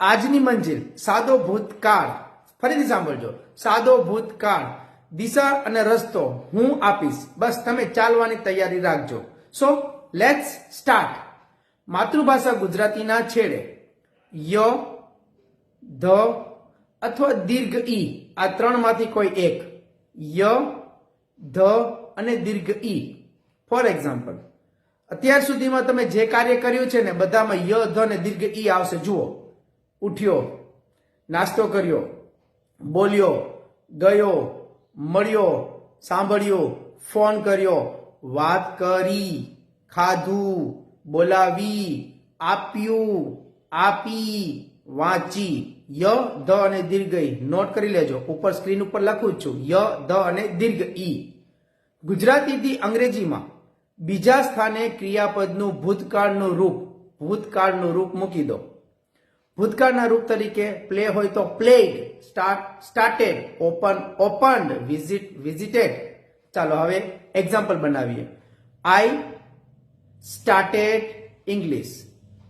આજની મંજિલ, સાદો ભૂતકાળ. ફરીથી સાંભળજો. સાદો ભૂતકાળ. દિશા અને રસ્તો હું આપીશ. બસ તમે ચાલવાની તૈયારી રાખજો. સો લેટ્સ સ્ટાર્ટ માતૃભાષા ગુજરાતીના છેડે. ય, ધ, અથવા દીર્ઘ ઈ. આ ત્રણમાંથી કોઈ એક. ય, ધ અને દીર્ઘ ઈ. ફોર એક્ઝામ્પલ અત્યાર સુધીમાં તમે જે કાર્ય કર્યું છે ને, બધામાં ય, ધ અને દીર્ઘ ઈ આવશે. જુઓ. ઉઠ્યો, નાસ્તો કર્યો, બોલ્યો, ગયો, મળ્યો, સાંભળ્યો, ફોન કર્યો, વાત કરી, ખાધું, બોલાવી, આપ્યું, આપી, વાંચી, ય, ધ અને દીર્ઘ ઈ. નોટ કરી લેજો. ઉપર સ્ક્રીન ઉપર લખું છું. ય, ધ અને દીર્ઘ ઈ. ગુજરાતીથી અંગ્રેજીમાં, બીજા સ્થાને ક્રિયાપદનું ભૂતકાળનું રૂપ ભૂતકાળનું રૂપ મૂકી દો. ભૂતકાળના રૂપ તરીકે પ્લે હોય તો played start started open opened visit visited ચાલો હવે એક્ઝામ્પલ બનાવીએ. આઈ સ્ટાર્ટેડ ઇંગ્લિશ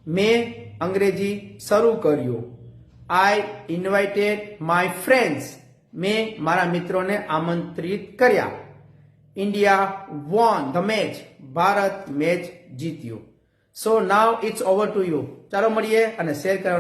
મેં અંગ્રેજી શરૂ કર્યું. આઈ ઇન્વાઇટેડ માય ફ્રેન્ડ્સ મેં મારા મિત્રોને આમંત્રિત કર્યા. India won the match Bharat match જીત્યું. So now it's over to you ચાલો મળીએ અને શેર કરવા